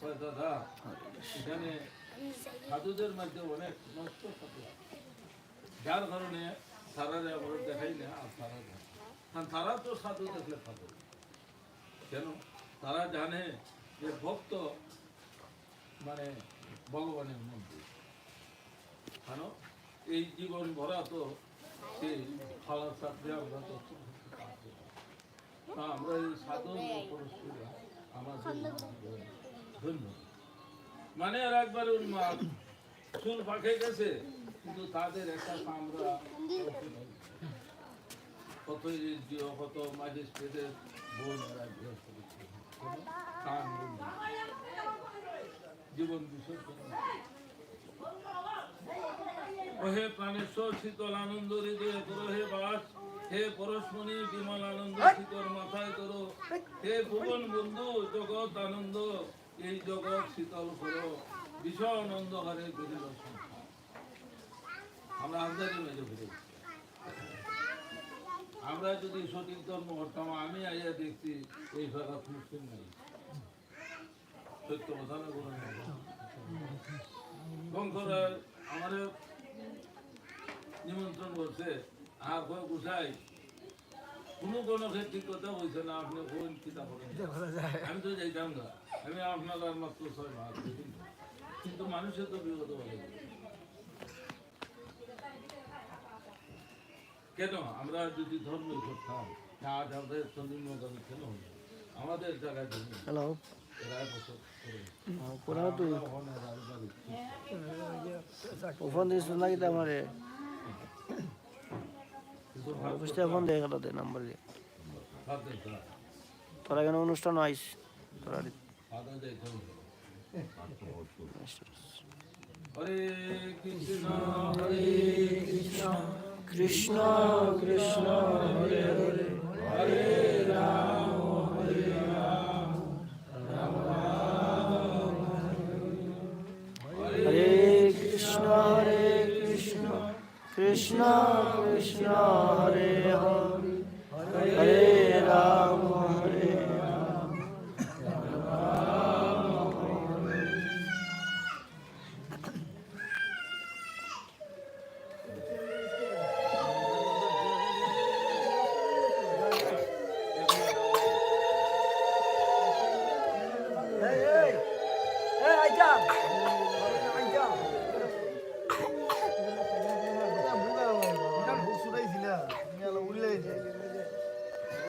কয় দাদা। এখানে সাধুদের মধ্যে অনেক নষ্ট যার কারণে আমরা দেখাই না আর তারা। কারণ তারা তো সাধু দেখলে সাধু কেন? তারা জানে যে ভক্ত মানে ভগবানের মন্দির। কেন? এই জীবন ভরা তো সেই ফালার সাথে আমরা তো আমরা এই সাধু আমাদের মানে আর একবার উন্মাদ চুল পাকে গেছে, কিন্তু তাদের একটা আমরা কত কত ম্যাজিস্ট্রেটের কান বন্ধ। জীবন বিসর্জন ও প্রাণেশ্বর শীতল আনন্দ হৃদয়ে করো হে বাস, হে পরশমণি বিমল আনন্দ শীতল মাথায় করো হে ভুবন বন্ধু জগৎ আনন্দ এই জগৎ শীতল করো ভীষণ অন্ধকারে বেরিল সংসার। আমরা আন্দাজি মেজে ঘুরে আমরা যদি সঠিক ধর্ম হতাম আমি আইয়া দেখছি এই ভাষা মুসলিম নাই। সত্য কথা না কোনো শঙ্কর আমার নিমন্ত্রণ করছে, আর গুছাই কোনো কোনো ঠিক কথা বলছে না আপনি কোন কিতাব আমি তো যাইতাম না। আমি আপনার আর মাত্র ছয় মাস কিন্তু মানুষের তো বিগত বলে। কেন? আমরা যদি ধর্ম করতাম তা আমাদের তো নিম্নগামী কেন হলো? আমাদের জায়গায় জমি হ্যালো। তুই ওখানে কিন্তু আমার নাম্বার দিয়ে। তোরা কেন অনুষ্ঠান আইস তোরা কৃষ্ণ কৃষ্ণ। কৃষ্ণ কৃষ্ণ হরে হরে। হরে রাম হরে রাম রাম রাম। হরে কৃষ্ণ হরে কৃষ্ণ। কৃষ্ণ কৃষ্ণ ভাইজান